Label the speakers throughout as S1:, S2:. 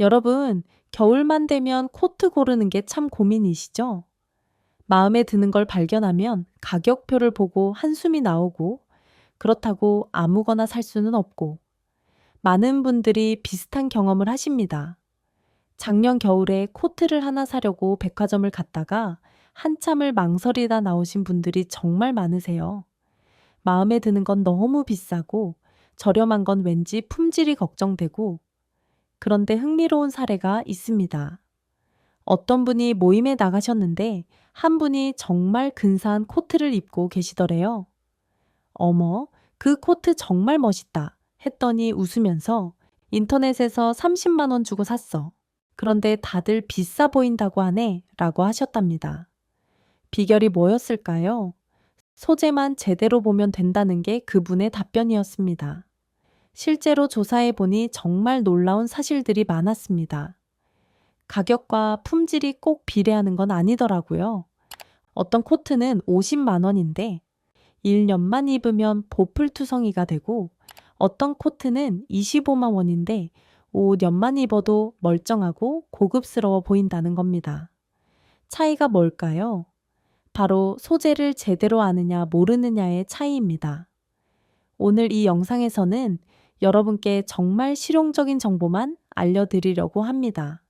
S1: 여러분, 겨울만 되면 코트 고르는 게 참 고민이시죠? 마음에 드는 걸 발견하면 가격표를 보고 한숨이 나오고 그렇다고 아무거나 살 수는 없고 많은 분들이 비슷한 경험을 하십니다. 작년 겨울에 코트를 하나 사려고 백화점을 갔다가 한참을 망설이다 나오신 분들이 정말 많으세요. 마음에 드는 건 너무 비싸고 저렴한 건 왠지 품질이 걱정되고 그런데 흥미로운 사례가 있습니다. 어떤 분이 모임에 나가셨는데 한 분이 정말 근사한 코트를 입고 계시더래요. 어머, 그 코트 정말 멋있다 했더니 웃으면서 인터넷에서 30만 원 주고 샀어. 그런데 다들 비싸 보인다고 하네 라고 하셨답니다. 비결이 뭐였을까요? 소재만 제대로 보면 된다는 게 그분의 답변이었습니다. 실제로 조사해 보니 정말 놀라운 사실들이 많았습니다. 가격과 품질이 꼭 비례하는 건 아니더라고요. 어떤 코트는 50만 원인데 1년만 입으면 보풀투성이가 되고 어떤 코트는 25만 원인데 5년만 입어도 멀쩡하고 고급스러워 보인다는 겁니다. 차이가 뭘까요? 바로 소재를 제대로 아느냐 모르느냐의 차이입니다. 오늘 이 영상에서는 여러분께 정말 실용적인 정보만 알려드리려고 합니다.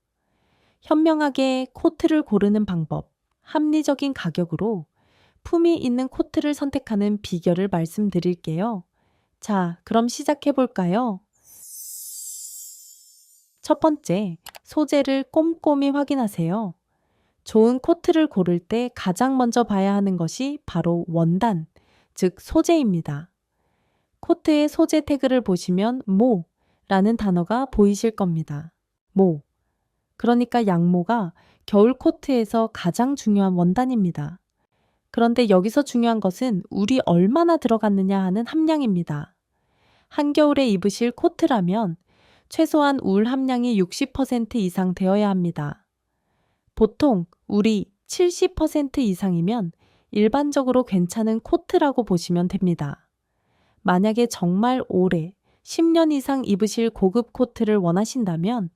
S1: 현명하게 코트를 고르는 방법, 합리적인 가격으로 품이 있는 코트를 선택하는 비결을 말씀드릴게요. 자, 그럼 시작해 볼까요? 첫 번째, 소재를 꼼꼼히 확인하세요. 좋은 코트를 고를 때 가장 먼저 봐야 하는 것이 바로 원단, 즉 소재입니다. 코트의 소재 태그를 보시면 모 라는 단어가 보이실 겁니다. 모. 그러니까 양모가 겨울 코트에서 가장 중요한 원단입니다. 그런데 여기서 중요한 것은 울이 얼마나 들어갔느냐 하는 함량입니다. 한겨울에 입으실 코트라면 최소한 울 함량이 60% 이상 되어야 합니다. 보통 울이 70% 이상이면 일반적으로 괜찮은 코트라고 보시면 됩니다. 만약에 정말 오래 10년 이상 입으실 고급 코트를 원하신다면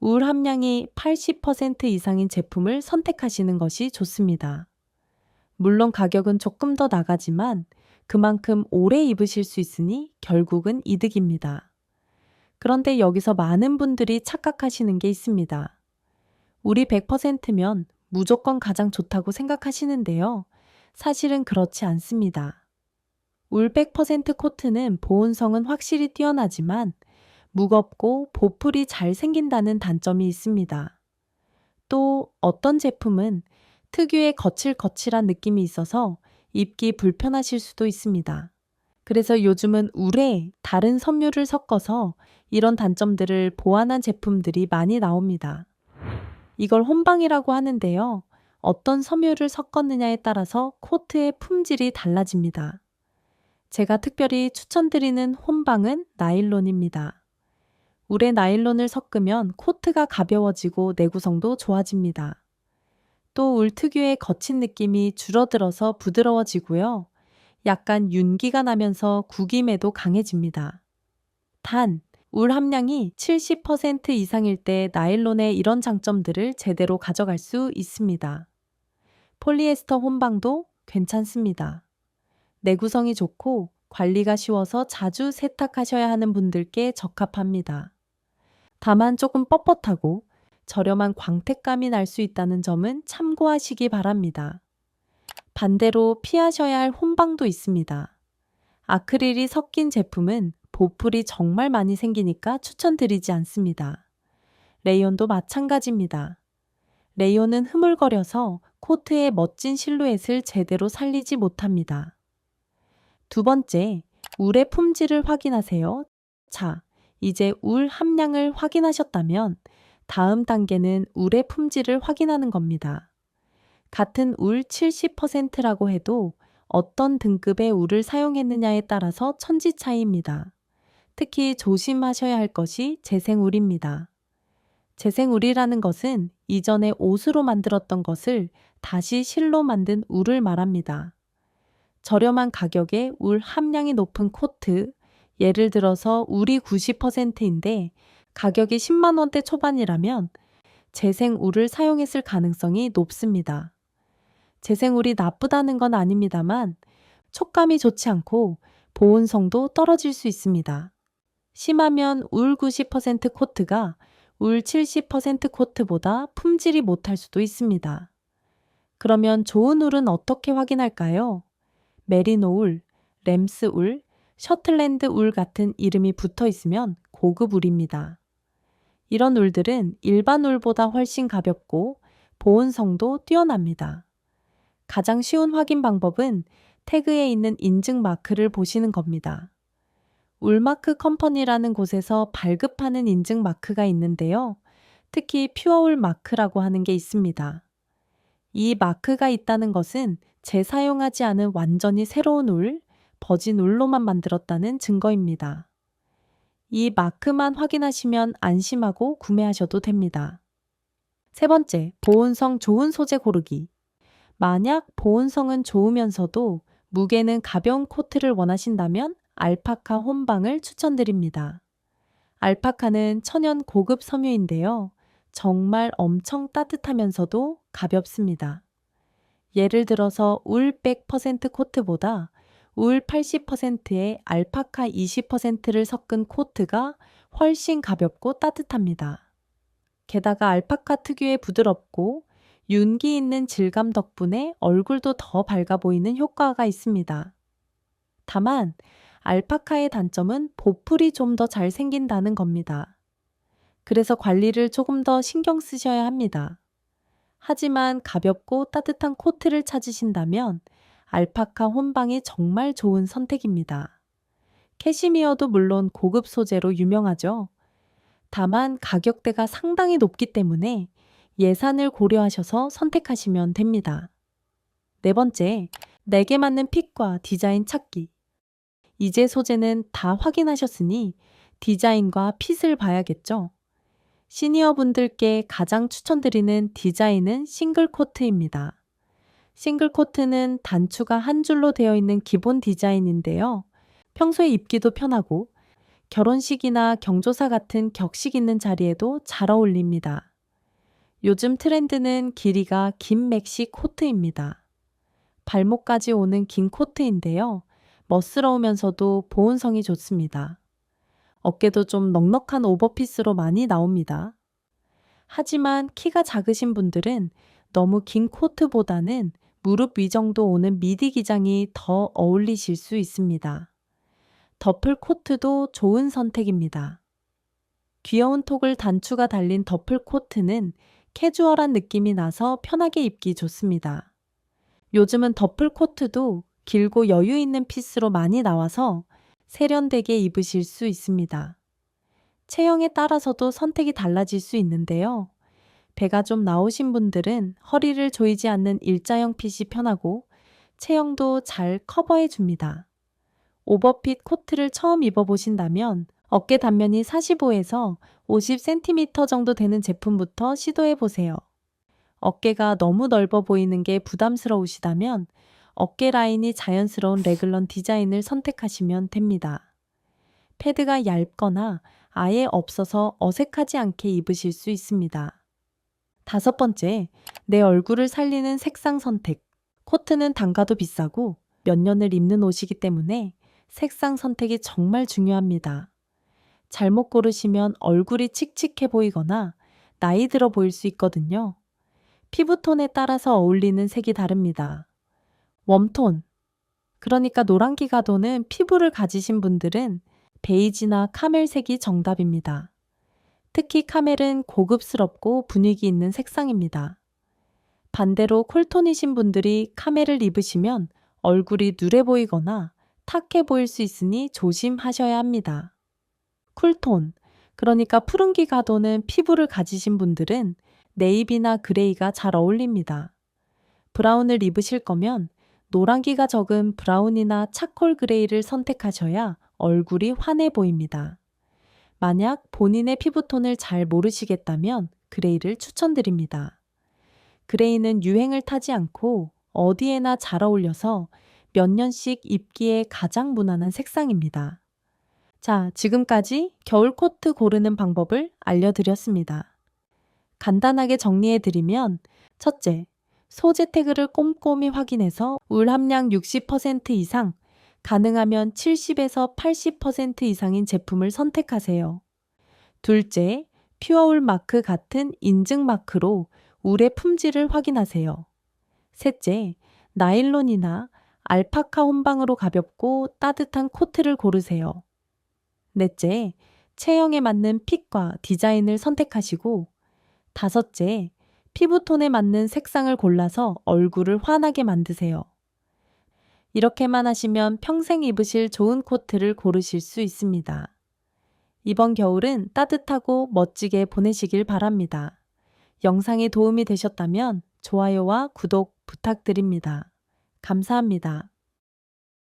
S1: 울 함량이 80% 이상인 제품을 선택하시는 것이 좋습니다. 물론 가격은 조금 더 나가지만 그만큼 오래 입으실 수 있으니 결국은 이득입니다. 그런데 여기서 많은 분들이 착각하시는 게 있습니다. 우리 100%면 무조건 가장 좋다고 생각하시는데요. 사실은 그렇지 않습니다. 울 100% 코트는 보온성은 확실히 뛰어나지만 무겁고 보풀이 잘 생긴다는 단점이 있습니다. 또 어떤 제품은 특유의 거칠거칠한 느낌이 있어서 입기 불편하실 수도 있습니다. 그래서 요즘은 울에 다른 섬유를 섞어서 이런 단점들을 보완한 제품들이 많이 나옵니다. 이걸 혼방이라고 하는데요. 어떤 섬유를 섞었느냐에 따라서 코트의 품질이 달라집니다. 제가 특별히 추천드리는 혼방은 나일론입니다. 울에 나일론을 섞으면 코트가 가벼워지고 내구성도 좋아집니다. 또 울 특유의 거친 느낌이 줄어들어서 부드러워지고요. 약간 윤기가 나면서 구김에도 강해집니다. 단, 울 함량이 70% 이상일 때 나일론의 이런 장점들을 제대로 가져갈 수 있습니다. 폴리에스터 혼방도 괜찮습니다. 내구성이 좋고 관리가 쉬워서 자주 세탁하셔야 하는 분들께 적합합니다. 다만 조금 뻣뻣하고 저렴한 광택감이 날 수 있다는 점은 참고하시기 바랍니다. 반대로 피하셔야 할 혼방도 있습니다. 아크릴이 섞인 제품은 보풀이 정말 많이 생기니까 추천드리지 않습니다. 레이온도 마찬가지입니다. 레이온은 흐물거려서 코트의 멋진 실루엣을 제대로 살리지 못합니다. 두 번째, 울의 품질을 확인하세요. 자, 이제 울 함량을 확인하셨다면 다음 단계는 울의 품질을 확인하는 겁니다. 같은 울 70%라고 해도 어떤 등급의 울을 사용했느냐에 따라서 천지 차이입니다. 특히 조심하셔야 할 것이 재생울입니다. 재생울이라는 것은 이전에 옷으로 만들었던 것을 다시 실로 만든 울을 말합니다. 저렴한 가격에 울 함량이 높은 코트, 예를 들어서 울이 90%인데 가격이 10만 원대 초반이라면 재생 울을 사용했을 가능성이 높습니다. 재생 울이 나쁘다는 건 아닙니다만 촉감이 좋지 않고 보온성도 떨어질 수 있습니다. 심하면 울 90% 코트가 울 70% 코트보다 품질이 못할 수도 있습니다. 그러면 좋은 울은 어떻게 확인할까요? 메리노 울, 램스 울, 셔틀랜드 울 같은 이름이 붙어 있으면 고급 울입니다. 이런 울들은 일반 울보다 훨씬 가볍고 보온성도 뛰어납니다. 가장 쉬운 확인 방법은 태그에 있는 인증 마크를 보시는 겁니다. 울마크 컴퍼니라는 곳에서 발급하는 인증 마크가 있는데요. 특히 퓨어울 마크라고 하는 게 있습니다. 이 마크가 있다는 것은 재사용하지 않은 완전히 새로운 울, 버진 울로만 만들었다는 증거입니다. 이 마크만 확인하시면 안심하고 구매하셔도 됩니다. 세 번째, 보온성 좋은 소재 고르기. 만약 보온성은 좋으면서도 무게는 가벼운 코트를 원하신다면 알파카 혼방을 추천드립니다. 알파카는 천연 고급 섬유인데요. 정말 엄청 따뜻하면서도 가볍습니다. 예를 들어서 울 100% 코트보다 울 80%에 알파카 20%를 섞은 코트가 훨씬 가볍고 따뜻합니다. 게다가 알파카 특유의 부드럽고 윤기 있는 질감 덕분에 얼굴도 더 밝아 보이는 효과가 있습니다. 다만 알파카의 단점은 보풀이 좀 더 잘 생긴다는 겁니다. 그래서 관리를 조금 더 신경 쓰셔야 합니다. 하지만 가볍고 따뜻한 코트를 찾으신다면 알파카 혼방이 정말 좋은 선택입니다. 캐시미어도 물론 고급 소재로 유명하죠. 다만 가격대가 상당히 높기 때문에 예산을 고려하셔서 선택하시면 됩니다. 네 번째, 내게 맞는 핏과 디자인 찾기. 이제 소재는 다 확인하셨으니 디자인과 핏을 봐야겠죠. 시니어 분들께 가장 추천드리는 디자인은 싱글 코트입니다. 싱글 코트는 단추가 한 줄로 되어 있는 기본 디자인인데요. 평소에 입기도 편하고 결혼식이나 경조사 같은 격식 있는 자리에도 잘 어울립니다. 요즘 트렌드는 길이가 긴 맥시 코트입니다. 발목까지 오는 긴 코트인데요. 멋스러우면서도 보온성이 좋습니다. 어깨도 좀 넉넉한 오버피스로 많이 나옵니다. 하지만 키가 작으신 분들은 너무 긴 코트보다는 무릎 위 정도 오는 미디 기장이 더 어울리실 수 있습니다. 더플 코트도 좋은 선택입니다. 귀여운 톡을 단추가 달린 더플 코트는 캐주얼한 느낌이 나서 편하게 입기 좋습니다. 요즘은 더플 코트도 길고 여유 있는 피스로 많이 나와서 세련되게 입으실 수 있습니다. 체형에 따라서도 선택이 달라질 수 있는데요. 배가 좀 나오신 분들은 허리를 조이지 않는 일자형 핏이 편하고 체형도 잘 커버해 줍니다. 오버핏 코트를 처음 입어보신다면 어깨 단면이 45에서 50cm 정도 되는 제품부터 시도해 보세요. 어깨가 너무 넓어 보이는 게 부담스러우시다면 어깨 라인이 자연스러운 레글런 디자인을 선택하시면 됩니다. 패드가 얇거나 아예 없어서 어색하지 않게 입으실 수 있습니다. 다섯 번째, 내 얼굴을 살리는 색상 선택. 코트는 단가도 비싸고 몇 년을 입는 옷이기 때문에 색상 선택이 정말 중요합니다. 잘못 고르시면 얼굴이 칙칙해 보이거나 나이 들어 보일 수 있거든요. 피부톤에 따라서 어울리는 색이 다릅니다. 웜톤. 그러니까 노란기 가 도는 피부를 가지신 분들은 베이지나 카멜색이 정답입니다. 특히 카멜은 고급스럽고 분위기 있는 색상입니다. 반대로 콜톤이신 분들이 카멜을 입으시면 얼굴이 누래 보이거나 탁해 보일 수 있으니 조심하셔야 합니다. 쿨톤, 그러니까 푸른기 가 도는 피부를 가지신 분들은 네이비나 그레이가 잘 어울립니다. 브라운을 입으실 거면 노란기가 적은 브라운이나 차콜 그레이를 선택하셔야 얼굴이 환해 보입니다. 만약 본인의 피부톤을 잘 모르시겠다면 그레이를 추천드립니다. 그레이는 유행을 타지 않고 어디에나 잘 어울려서 몇 년씩 입기에 가장 무난한 색상입니다. 자, 지금까지 겨울 코트 고르는 방법을 알려드렸습니다. 간단하게 정리해드리면, 첫째, 소재 태그를 꼼꼼히 확인해서 울 함량 60% 이상, 가능하면 70에서 80% 이상인 제품을 선택하세요. 둘째, 퓨어울 마크 같은 인증 마크로 울의 품질을 확인하세요. 셋째, 나일론이나 알파카 혼방으로 가볍고 따뜻한 코트를 고르세요. 넷째, 체형에 맞는 핏과 디자인을 선택하시고, 다섯째, 피부톤에 맞는 색상을 골라서 얼굴을 환하게 만드세요. 이렇게만 하시면 평생 입으실 좋은 코트를 고르실 수 있습니다. 이번 겨울은 따뜻하고 멋지게 보내시길 바랍니다. 영상이 도움이 되셨다면 좋아요와 구독 부탁드립니다. 감사합니다.